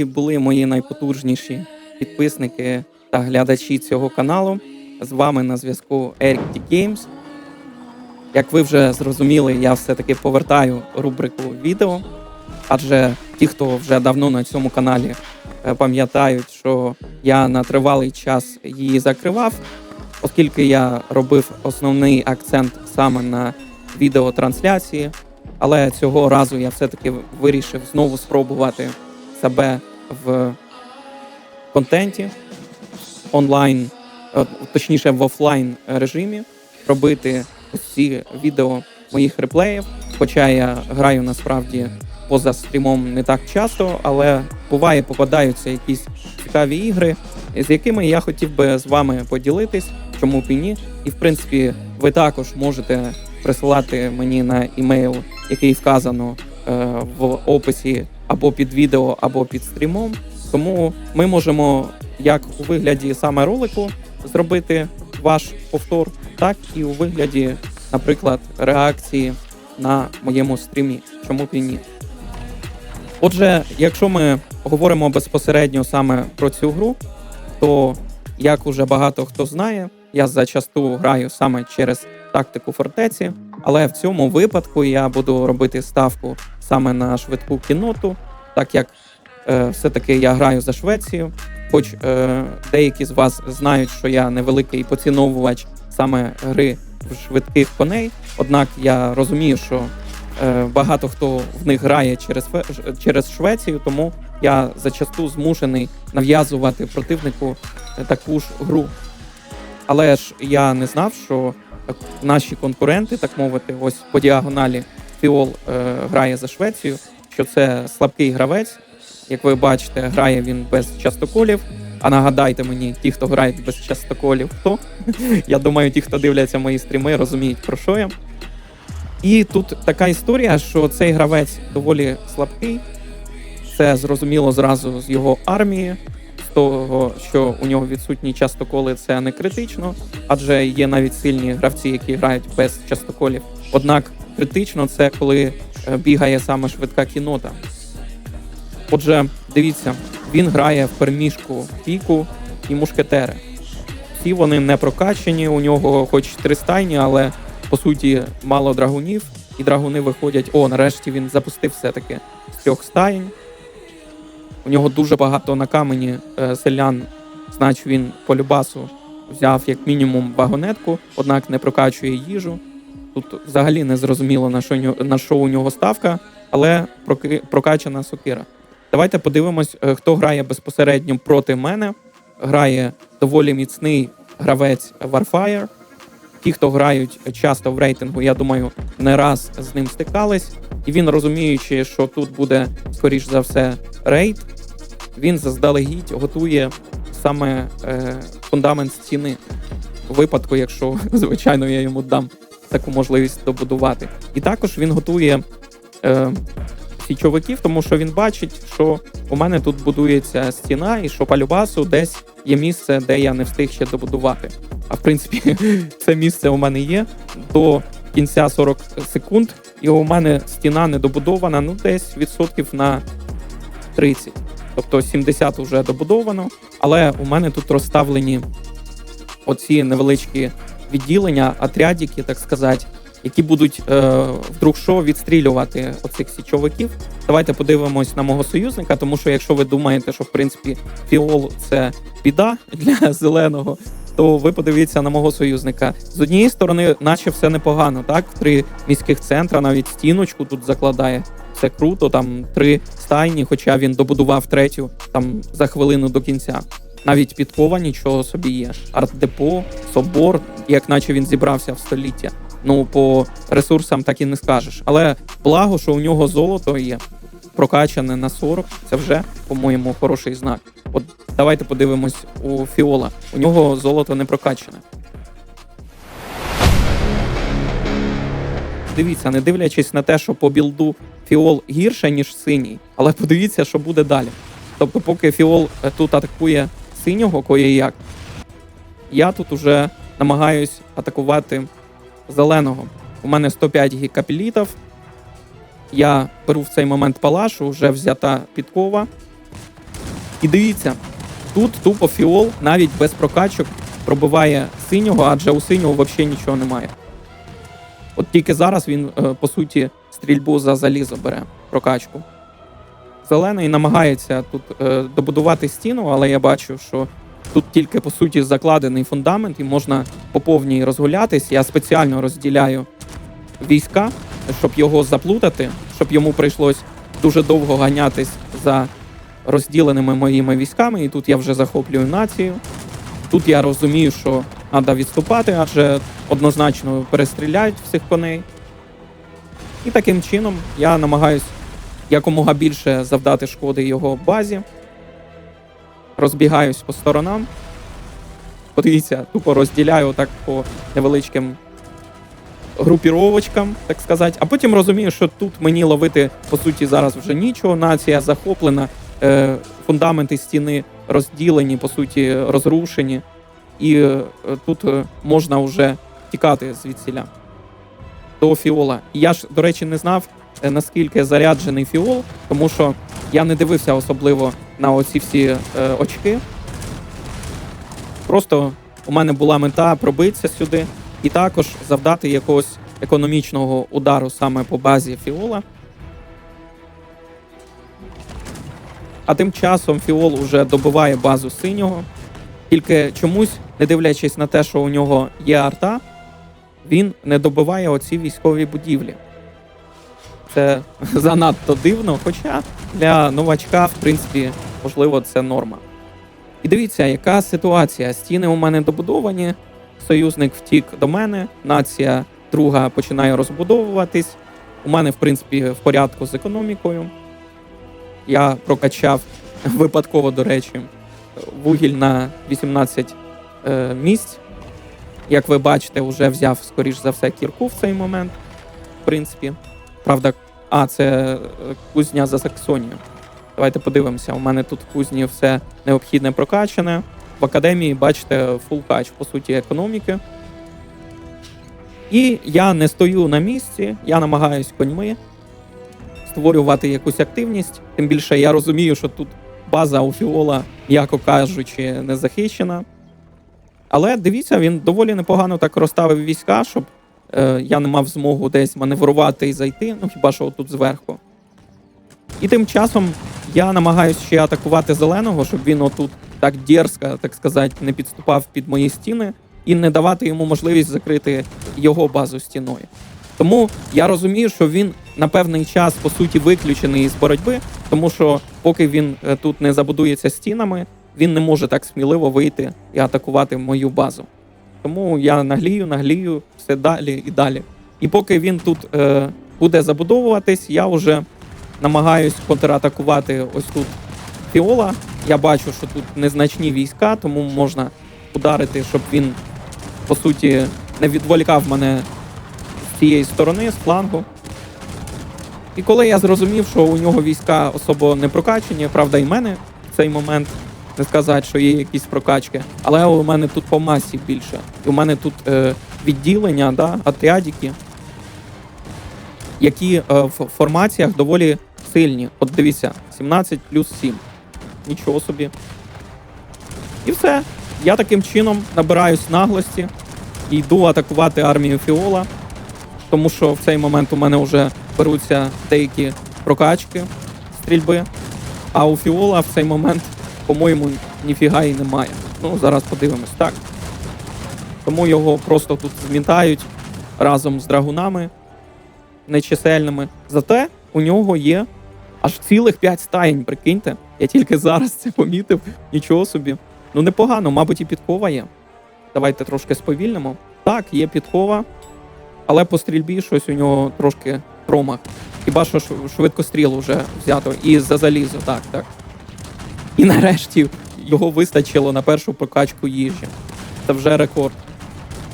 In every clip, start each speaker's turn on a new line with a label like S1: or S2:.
S1: Здоровенькі були мої найпотужніші підписники та глядачі цього каналу. З вами на зв'язку Eric D Games. Як ви вже зрозуміли, я все-таки повертаю рубрику відео, адже ті, хто вже давно на цьому каналі е, пам'ятають, що я на тривалий час її закривав, оскільки я робив основний акцент саме на відеотрансляції, але цього разу я все-таки вирішив знову спробувати себе в контенті онлайн, е, точніше в офлайн режимі, робити ці відео моїх реплеїв. Хоча я граю насправді поза стрімом не так часто, але буває попадаються якісь цікаві ігри, з якими я хотів би з вами поділитись, чому б і ні. І в принципі, ви також можете присилати мені на імейл, який вказано е, в описі або під відео, або під стрімом. Тому ми можемо як у вигляді саме ролику зробити ваш повтор, так і у вигляді, наприклад, реакції на моєму стрімі. Чому б і ні? Отже, якщо ми говоримо безпосередньо саме про цю гру, то як уже багато хто знає, я зачасту граю саме через тактику фортеці, але в цьому випадку я буду робити ставку саме на швидку кіноту, так як е, все-таки я граю за Швецію. Хоч е, деякі з вас знають, що я невеликий поціновувач саме гри в швидких коней. Однак я розумію, що е, багато хто в них грає через через Швецію, тому я зачасту змушений нав'язувати противнику е, таку ж гру. Але ж я не знав, що е, наші конкуренти, так мовити, ось по діагоналі Фіол е, грає за Швецію, що це слабкий гравець. Як ви бачите, грає він без частоколів. А нагадайте мені, ті, хто грають без частоколів, хто? Я думаю, ті, хто дивляться мої стріми, розуміють про що я. І тут така історія, що цей гравець доволі слабкий. Це зрозуміло зразу з його армії, з того, що у нього відсутні частоколи, це не критично, адже є навіть сильні гравці, які грають без частоколів. Однак критично це коли е, бігає саме швидка кінота. Отже, дивіться, він грає в переміжку піку і мушкетери. Всі вони не прокачені, у нього хоч три стайні, але по суті мало драгунів, і драгуни виходять. О, нарешті він запустив все-таки з трьох стаєнь. У нього дуже багато на камені е, селян, значить він по любасу взяв як мінімум вагонетку, однак не прокачує їжу. Тут взагалі не зрозуміло на що, на що у нього ставка, але прокачана сокира. Давайте подивимось, е, хто грає безпосередньо проти мене. Грає доволі міцний гравець Warfire. Ті, хто грають часто в рейтингу, я думаю, не раз з ним стикались. І він розуміючи, що тут буде, скоріш за все, рейд, він заздалегідь готує саме е, фундамент стіни. Випадку, якщо, звичайно, я йому дам таку можливість добудувати. І також він готує е, січовиків, тому що він бачить, що у мене тут будується стіна, і що по любасу десь є місце, де я не встиг ще добудувати. А в принципі, це місце у мене є до кінця 40 секунд, і у мене стіна не добудована, ну десь відсотків на 30. Тобто 70 вже добудовано, але у мене тут розставлені оці невеличкі відділення, отрядики, так сказати, які будуть е, вдруг що відстрілювати оцих січовиків. Давайте подивимось на мого союзника, тому що якщо ви думаєте, що в принципі фіол це біда для зеленого, то ви подивіться на мого союзника. З однієї сторони, наче все непогано, так? Три міських центра, навіть стіночку тут закладає. Це круто, там три стайні, хоча він добудував третю там за хвилину до кінця. Навіть підкова нічого собі є. Арт-депо, собор, як наче він зібрався в століття. Ну, по ресурсам так і не скажеш. Але благо, що у нього золото є прокачане на 40, це вже, по-моєму, хороший знак. От давайте подивимось у Фіола. У нього золото не прокачане. Дивіться, не дивлячись на те, що по білду Фіол гірше, ніж синій, але подивіться, що буде далі. Тобто, поки Фіол е, тут атакує синього кое як, я тут уже намагаюсь атакувати зеленого. У мене 105 гікапілітів. Я беру в цей момент палашу, вже взята підкова. І дивіться, тут тупо фіол навіть без прокачок пробиває синього, адже у синього взагалі нічого немає. От тільки зараз він, е, по суті, стрільбу за залізо бере прокачку. Зелений намагається тут е, добудувати стіну, але я бачу, що тут тільки по суті закладений фундамент і можна по повній розгулятись. Я спеціально розділяю війська, щоб його заплутати, щоб йому прийшлось дуже довго ганятись за розділеними моїми військами. І тут я вже захоплюю націю. Тут я розумію, що треба відступати, адже однозначно перестріляють всіх коней. І таким чином я намагаюсь якомога більше завдати шкоди його базі. Розбігаюсь по сторонам. Подивіться, тупо розділяю так по невеличким групіровочкам, так сказати. А потім розумію, що тут мені ловити по суті зараз вже нічого. Нація захоплена, е, фундаменти стіни розділені, по суті, розрушені. І е, тут е, можна вже тікати звідсіля до фіола. Я ж, до речі, не знав, наскільки заряджений фіол, тому що я не дивився особливо на оці всі е, очки. Просто у мене була мета пробитися сюди і також завдати якогось економічного удару саме по базі фіола. А тим часом фіол уже добиває базу синього. Тільки чомусь, не дивлячись на те, що у нього є арта, він не добиває оці військові будівлі. Це занадто дивно, хоча для новачка, в принципі, можливо, це норма. І дивіться, яка ситуація. Стіни у мене добудовані, союзник втік до мене, нація друга починає розбудовуватись. У мене, в принципі, в порядку з економікою. Я прокачав випадково, до речі, вугіль на 18 е, місць. Як ви бачите, вже взяв, скоріш за все, кірку в цей момент. В принципі. Правда, а, це е, кузня за Саксонію. Давайте подивимося. У мене тут в кузні все необхідне прокачане. В академії, бачите, фул кач, по суті, економіки. І я не стою на місці, я намагаюсь коньми створювати якусь активність. Тим більше я розумію, що тут база у Фіола, м'яко кажучи, не захищена. Але дивіться, він доволі непогано так розставив війська, щоб я не мав змогу десь маневрувати і зайти, ну хіба що тут зверху. І тим часом я намагаюся ще атакувати зеленого, щоб він отут так дерзко, так сказати, не підступав під мої стіни і не давати йому можливість закрити його базу стіною. Тому я розумію, що він на певний час по суті виключений із боротьби, тому що поки він е, тут не забудується стінами, він не може так сміливо вийти і атакувати мою базу. Тому я наглію, наглію все далі і далі. І поки він тут е, буде забудовуватись, я вже намагаюсь контратакувати ось тут Фіола. Я бачу, що тут незначні війська, тому можна ударити, щоб він по суті не відволікав мене з цієї сторони, з флангу. І коли я зрозумів, що у нього війська особо не прокачені, правда, і мене в цей момент не сказати, що є якісь прокачки, але у мене тут по масі більше. І у мене тут е, відділення, да, атріадіки, які е, в формаціях доволі сильні. От дивіться, 17 плюс 7. Нічого собі. І все. Я таким чином набираюсь наглості і йду атакувати армію Фіола, тому що в цей момент у мене вже беруться деякі прокачки стрільби. А у Фіола в цей момент, по-моєму, ніфіга і немає. Ну, зараз подивимось. Так. Тому його просто тут змітають разом з драгунами нечисельними. Зате у нього є аж цілих 5 стаєнь, прикиньте. Я тільки зараз це помітив. Нічого собі. Ну непогано, мабуть, і підкова є. Давайте трошки сповільнимо. Так, є підкова, але по стрільбі щось у нього трошки промах. Хіба що шв- швидкостріл вже взято і за залізо, так, так. І нарешті його вистачило на першу прокачку їжі. Це вже рекорд.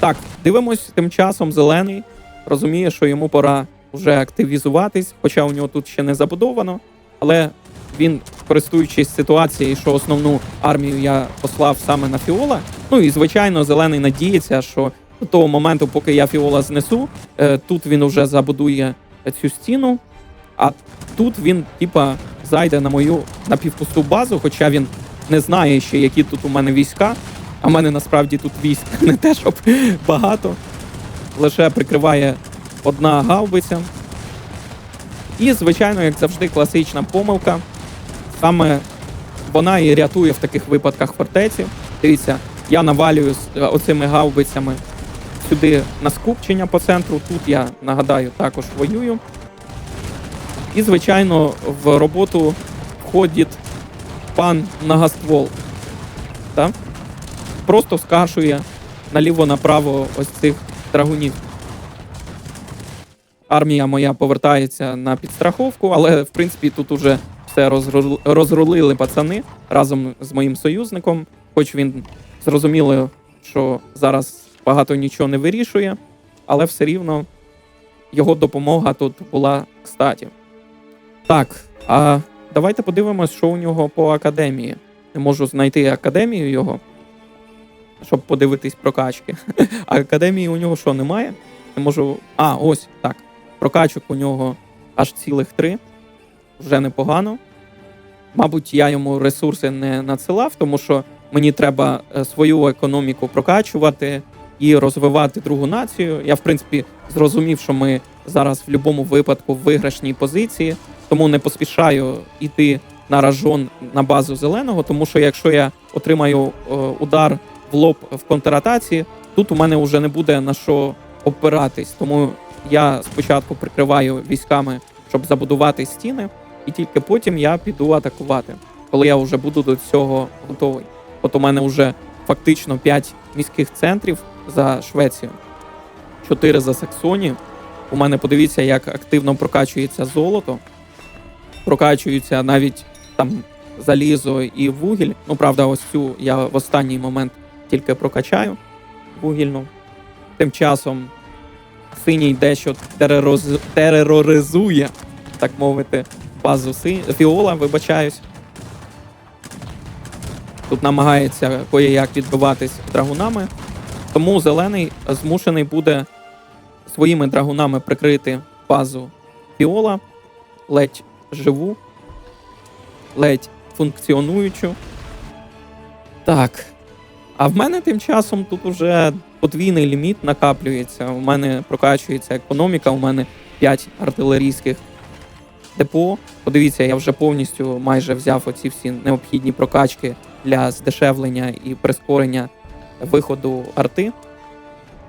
S1: Так, дивимось тим часом зелений. Розуміє, що йому пора вже активізуватись, хоча у нього тут ще не забудовано, але він, користуючись ситуацією, що основну армію я послав саме на Фіола. Ну і звичайно, зелений надіється, що до того моменту, поки я Фіола знесу, е, тут він вже забудує цю стіну, а тут він, типа, зайде на мою напівпусту базу, хоча він не знає ще, які тут у мене війська. А в мене насправді тут військ не те, щоб багато. Лише прикриває одна гаубиця. І, звичайно, як завжди, класична помилка. Саме вона і рятує в таких випадках фортеці. Дивіться, я навалюю е, оцими гаубицями сюди на скупчення по центру. Тут я нагадаю також воюю. І, звичайно, в роботу входить пан Многоствол. Так? Просто скашує наліво-направо ось цих драгунів. Армія моя повертається на підстраховку, але в принципі тут уже все розру- розрулили пацани разом з моїм союзником. Хоч він зрозуміло, що зараз багато нічого не вирішує, але все рівно його допомога тут була кстаті. Так, а давайте подивимось, що у нього по академії. Не можу знайти академію його, щоб подивитись прокачки. А академії у нього що, немає? Не можу. А, ось так. Прокачок у нього аж цілих три. Вже непогано. Мабуть, я йому ресурси не надсилав, тому що мені треба е, свою економіку прокачувати і розвивати другу націю. Я, в принципі, зрозумів, що ми зараз в будь-якому випадку в виграшній позиції, тому не поспішаю йти на ражон на базу зеленого, тому що якщо я отримаю е, удар в лоб в контратаці, тут у мене вже не буде на що опиратись. Тому я спочатку прикриваю військами, щоб забудувати стіни, і тільки потім я піду атакувати, коли я вже буду до цього готовий. От у мене вже фактично 5 міських центрів за Швецію, 4 за Саксонію. У мене подивіться, як активно прокачується золото, прокачується навіть там залізо і вугіль. Ну, правда, ось цю я в останній момент тільки прокачаю вугільну. Тим часом синій дещо тероризує, так мовити, базу си... Фіола, вибачаюсь. Тут намагається кое-як відбиватись драгунами. Тому зелений змушений буде своїми драгунами прикрити базу Фіола, ледь живу, ледь функціонуючу. Так. А в мене тим часом тут уже подвійний ліміт накаплюється. У мене прокачується економіка, у мене 5 артилерійських депо. Подивіться, я вже повністю майже взяв оці всі необхідні прокачки для здешевлення і прискорення виходу арти.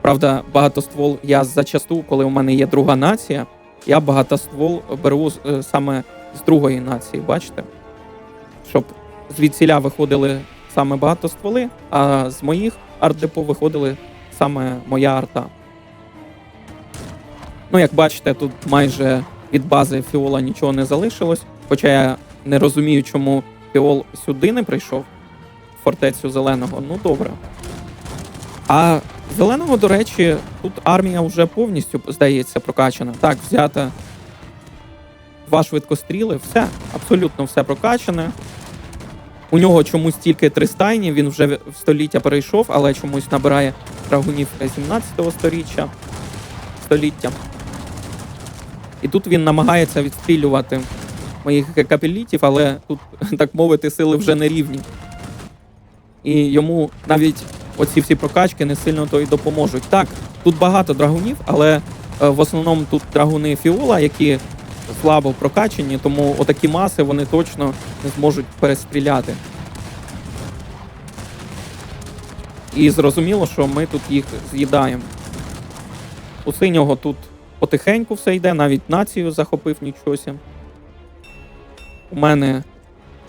S1: Правда, багатоствол я зачасту, коли у мене є друга нація, я багатоствол беру е, саме з другої нації, бачите? Щоб звідсіля виходили саме багатостволи, а з моїх арт-депо виходили саме моя арта. Ну, як бачите, тут майже від бази Фіола нічого не залишилось. Хоча я не розумію, чому Фіол сюди не прийшов, в фортецю зеленого. Ну добре. А зеленого, до речі, тут армія вже повністю, здається, прокачана. Так, взята два швидкостріли, все, абсолютно все прокачане. У нього чомусь тільки три стайні, він вже в століття перейшов, але чомусь набирає драгунів 17-го сторіччя, століття. І тут він намагається відстрілювати моїх капелітів, але тут, так мовити, сили вже не рівні. І йому навіть оці всі прокачки не сильно то й допоможуть. Так, тут багато драгунів, але е, в основному тут драгуни Фіола, які слабо прокачені, тому отакі маси вони точно не зможуть перестріляти. І зрозуміло, що ми тут їх з'їдаємо. У синього тут потихеньку все йде, навіть націю захопив нічосі. У мене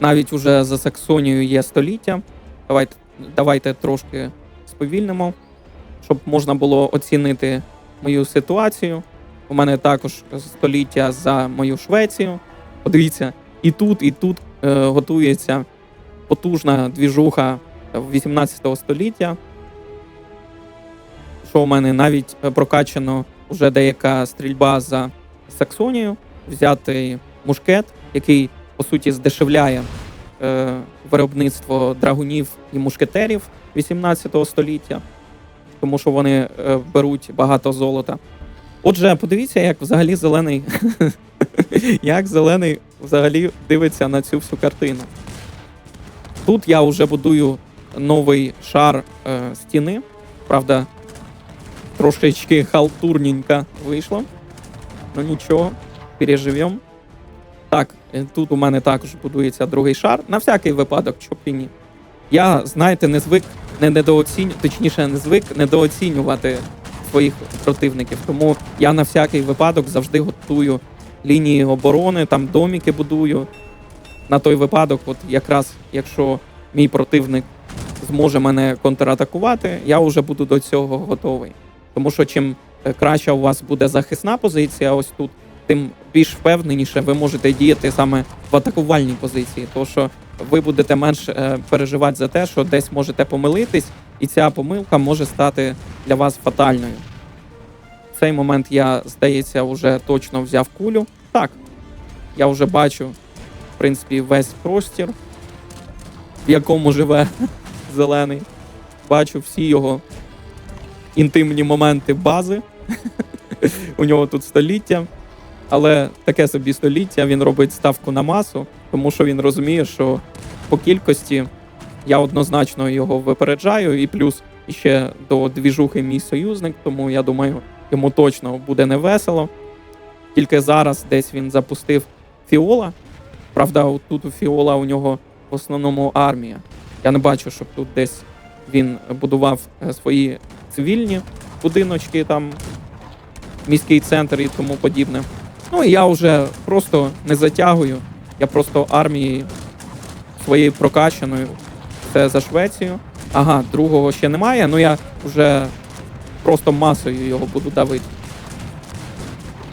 S1: навіть уже за Саксонією є століття. Давайте, давайте трошки сповільнимо, щоб можна було оцінити мою ситуацію. У мене також століття за мою Швецію. Подивіться, і тут, і тут е, готується потужна двіжуха 18 століття. Що у мене навіть е, прокачано вже деяка стрільба за Саксонію, взятий мушкет, який по суті здешевляє е, виробництво драгунів і мушкетерів 18 століття, тому що вони е, беруть багато золота. Отже, подивіться, як взагалі зелений, як зелений взагалі дивиться на цю всю картину. Тут я вже будую новий шар е, стіни. Правда, трошечки халтурненько вийшло. Ну нічого, переживемо. Так, е, тут у мене також будується другий шар. На всякий випадок, щоб і ні. Я, знаєте, не звик не недооціню, точніше, не звик недооцінювати своїх противників. Тому я на всякий випадок завжди готую лінії оборони, там доміки будую. На той випадок, от якраз якщо мій противник зможе мене контратакувати, я вже буду до цього готовий. Тому що чим е, краща у вас буде захисна позиція, ось тут, тим більш впевненіше ви можете діяти саме в атакувальній позиції. Тому що ви будете менш е, переживати за те, що десь можете помилитись, і ця помилка може стати для вас фатальною. В цей момент я, здається, вже точно взяв кулю. Так, я вже бачу, в принципі, весь простір, в якому живе зелений. Бачу всі його інтимні моменти бази. У нього тут століття. Але таке собі століття він робить ставку на масу, тому що він розуміє, що по кількості я однозначно його випереджаю, і плюс ще до двіжухи мій союзник, тому я думаю, йому точно буде невесело. Тільки зараз десь він запустив Фіола. Правда, тут у Фіола у нього в основному армія. Я не бачу, щоб тут десь він будував е, свої цивільні будиночки, там міський центр і тому подібне. Ну і я вже просто не затягую. Я просто армією своєю прокачаною. Це за Швецію. Ага, другого ще немає, ну я вже просто масою його буду давити.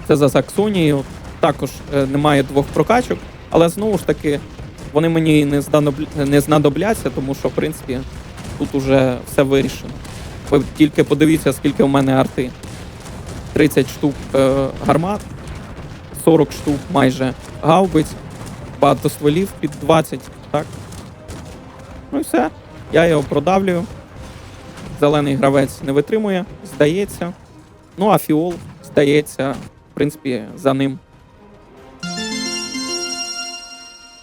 S1: Це за Саксонією. Також е, немає двох прокачок, але знову ж таки вони мені не, знадобляться, тому що, в принципі, тут уже все вирішено. Ви тільки подивіться, скільки у мене арти. 30 штук е, гармат, 40 штук майже гаубиць, багато стволів під 20, так? Ну і все. Я його продавлюю. Зелений гравець не витримує, здається. Ну а фіол здається, в принципі, за ним.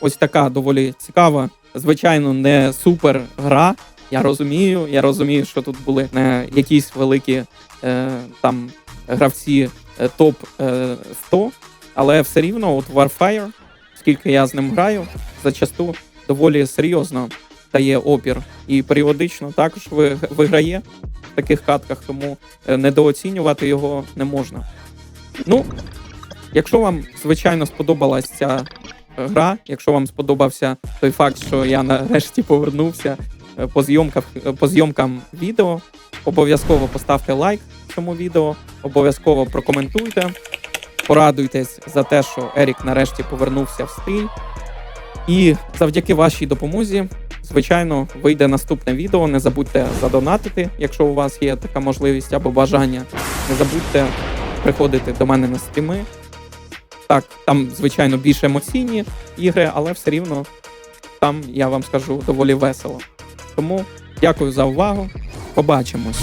S1: Ось така доволі цікава. Звичайно, не супер гра. Я розумію. Я розумію, що тут були не якісь великі е, там гравці е, топ е, 100, але все рівно, от Warfire, скільки я з ним граю, зачасту доволі серйозно дає опір і періодично також виграє в таких катках, тому е, недооцінювати його не можна. Ну, якщо вам, звичайно, сподобалась ця е, гра, якщо вам сподобався той факт, що я нарешті повернувся е, по зйомках, по зйомкам відео, обов'язково поставте лайк цьому відео, обов'язково прокоментуйте, порадуйтесь за те, що Ерік нарешті повернувся в стиль. І завдяки вашій допомозі, звичайно, вийде наступне відео. Не забудьте задонатити, якщо у вас є така можливість або бажання. Не забудьте приходити до мене на стріми. Так, там, звичайно, більш емоційні ігри, але все рівно там, я вам скажу, доволі весело. Тому дякую за увагу. Побачимось.